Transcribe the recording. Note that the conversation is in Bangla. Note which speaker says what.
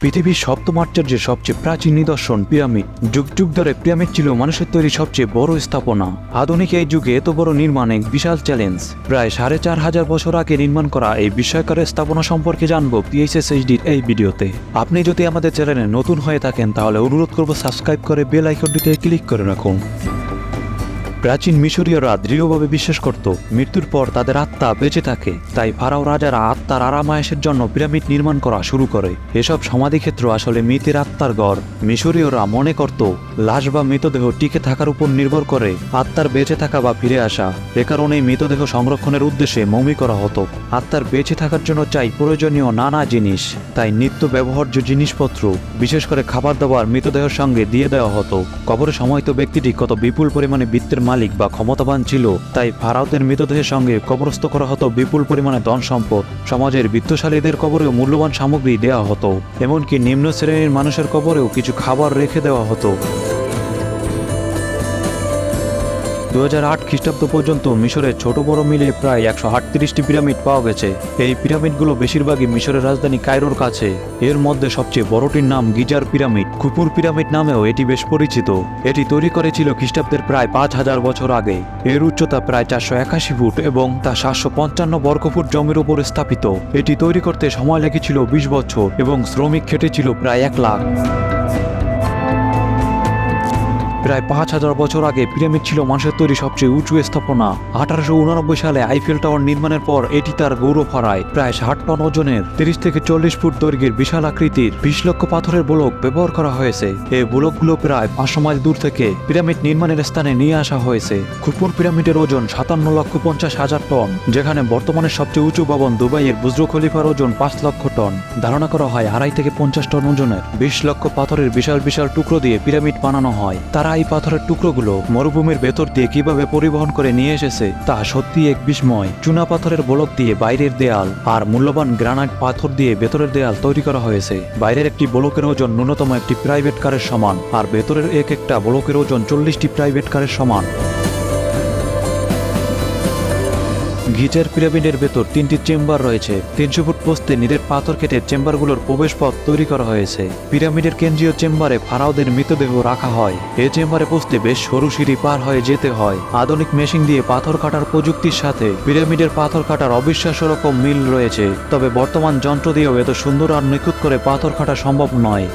Speaker 1: পৃথিবীর সপ্তম আশ্চর্যের সবচেয়ে প্রাচীন নিদর্শন পিরামিড। যুগ যুগ ধরে পিরামিড ছিল মানুষের তৈরি সবচেয়ে বড় স্থাপনা। আধুনিক এই যুগে এত বড় নির্মাণ এক বিশাল চ্যালেঞ্জ প্রায় সাড়ে চার হাজার বছর আগে নির্মাণ করা এই বিস্ময়কর স্থাপনা সম্পর্কে জানব পিএইচএস এইচডির এই ভিডিওতে। আপনি যদি আমাদের চ্যানেলে নতুন হয়ে থাকেন, তাহলে অনুরোধ করব সাবস্ক্রাইব করে বেল আইকনটিতে ক্লিক করে রাখুন। প্রাচীন মিশরীয়রা দৃঢ়ভাবে বিশ্বাস করত, মৃত্যুর পর তাদের আত্মা বেঁচে থাকে। তাই ফারাও রাজারা আত্মার আরামায়াসের জন্য পিরামিড নির্মাণ করা শুরু করে। এসব সমাধিক্ষেত্র আসলে মৃতের আত্মার গড়। মিশরীয়রা মনে করত, লাশ বা মৃতদেহ টিকে থাকার উপর নির্ভর করে আত্মার বেঁচে থাকা বা ফিরে আসা। এ কারণে মৃতদেহ সংরক্ষণের উদ্দেশ্যে মমি করা হতো। আত্মার বেঁচে থাকার জন্য চাই প্রয়োজনীয় নানা জিনিস। তাই নিত্য ব্যবহার্য জিনিসপত্র, বিশেষ করে খাবার দাবার মৃতদেহের সঙ্গে দিয়ে দেওয়া হতো। কবরের সময় তো ব্যক্তিটি কত বিপুল পরিমাণে বৃত্তের মালিক বা ক্ষমতাবান ছিল, তাই ফারাউদের মৃতদেহের সঙ্গে কবরস্থ করা হতো বিপুল পরিমাণে ধন সম্পদ। সমাজের বিত্তশালীদের কবরেও মূল্যবান সামগ্রী দেওয়া হতো, এমনকি নিম্ন শ্রেণির মানুষের কবরেও কিছু খাবার রেখে দেওয়া হতো। দু হাজার আট খ্রিস্টাব্দ পর্যন্ত মিশরের ছোট বড় মিলে প্রায় একশো আটত্রিশটি পিরামিড পাওয়া গেছে। এই পিরামিডগুলো বেশিরভাগই মিশরের রাজধানী কায়রোর কাছে। এর মধ্যে সবচেয়ে বড়টির নাম গিজার পিরামিড। কুপুর পিরামিড নামেও এটি বেশ পরিচিত। এটি তৈরি করেছিল খ্রিস্টাব্দের প্রায় পাঁচ হাজার বছর আগে। এর উচ্চতা প্রায় চারশো একাশি ফুট এবং তা সাতশো পঞ্চান্ন বর্গফুট জমির উপর স্থাপিত। এটি তৈরি করতে সময় লেগেছিল বিশ বছর এবং শ্রমিক খেটেছিল প্রায় এক লাখ। প্রায় পাঁচ হাজার বছর আগে পিরামিড ছিল মানুষের তৈরি সবচেয়ে উঁচু স্থাপনা। আঠারোশো উনানব্বই সালে আইফেল টাওয়ার নির্মাণের পর এটি তার গৌরব হারায় প্রায় ষাট টন ওজনের তিরিশ থেকে চল্লিশ ফুট দৈর্ঘ্যের বিশাল আকৃতির বিশ লক্ষ পাথরের ব্লক ব্যবহার করা হয়েছে। এই ব্লকগুলো প্রায় পাঁচশো মাইল দূর থেকে পিরামিড নির্মাণের স্থানে নিয়ে আসা হয়েছে। খুপুর পিরামিডের ওজন সাতান্ন লক্ষ পঞ্চাশ হাজার টন, যেখানে বর্তমানে সবচেয়ে উঁচু ভবন দুবাইয়ের বুজরু খলিফার ওজন পাঁচ লক্ষ টন। ধারণা করা হয় আড়াই থেকে পঞ্চাশ টন ওজনের বিশ লক্ষ পাথরের বিশাল বিশাল টুকরো দিয়ে পিরামিড বানানো হয়। তারা এই পাথরের টুকরোগুলো মরুভূমির ভেতর দিয়ে কীভাবে পরিবহন করে নিয়ে এসেছে, তা সত্যি এক বিস্ময়। চুনা পাথরের বলক দিয়ে বাইরের দেয়াল আর মূল্যবান গ্রানাইট পাথর দিয়ে ভেতরের দেয়াল তৈরি করা হয়েছে। বাইরের একটি বলকের ওজন ন্যূনতম একটি প্রাইভেট কারের সমান, আর ভেতরের এক একটা বলকের ওজন চল্লিশটি প্রাইভেট কারের সমান। গিজার পিরামিডের ভেতর তিনটি চেম্বার রয়েছে। তিনশো ফুট পোস্তে নিরের পাথর কেটে চেম্বারগুলোর প্রবেশ পথ তৈরি করা হয়েছে। পিরামিডের কেন্দ্রীয় চেম্বারে ফারাওদের মৃতদেহ রাখা হয়। এ চেম্বারে পোস্তে বেশ সরু সিঁড়ি পার হয়ে যেতে হয়। আধুনিক মেশিন দিয়ে পাথর কাটার প্রযুক্তির সাথে পিরামিডের পাথর কাটার অবিশ্বাস্য রকম মিল রয়েছে। তবে বর্তমান যন্ত্র দিয়েও এত সুন্দর আর নিখুঁত করে পাথর কাটা সম্ভব নয়।